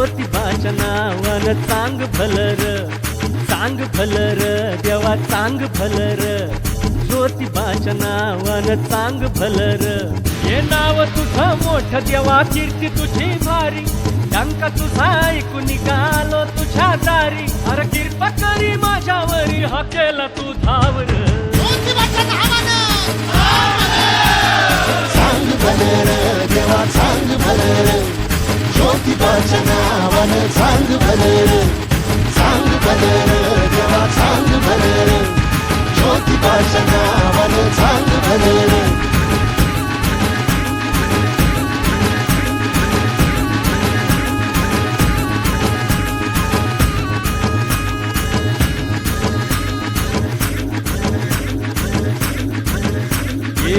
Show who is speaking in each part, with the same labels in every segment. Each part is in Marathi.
Speaker 1: ज्योतिबाच्या वन चांग भलर चांग भलर देवा चांग भलर. ज्योतिबाच्या वन चांग भलर. हे नाव तुझं मोठ देवा कीर्ती तुझी भारी. डंका तुझा ऐकून निघालो तुझ्या दारी. अरे कृपा करी माझ्यावरी हा केला तू धावर.
Speaker 2: नावानं सांग भलर सांग भलर देवा सांग भलर ज्योतिबाच्या नावानं सांग भलर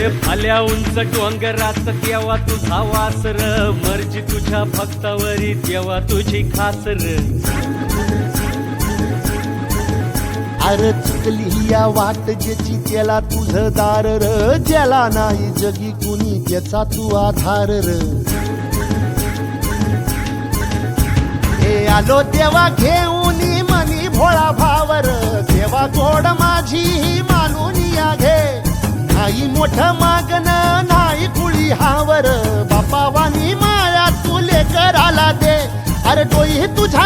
Speaker 1: ये फाल्या उंच डोंगरात तेव्हा तुझा वासर मर्जी तुझ्या भक्तावरी तेव्हा तुझी खासर.
Speaker 2: अरे चुकली या वाट ज्याची त्याला तुझं दार र ज्याला नाही जगी कुणी त्याचा तू आधार र. हे आलो तेव्हा घेऊन मनी भोळा भावर. अरे डोई तुझ्या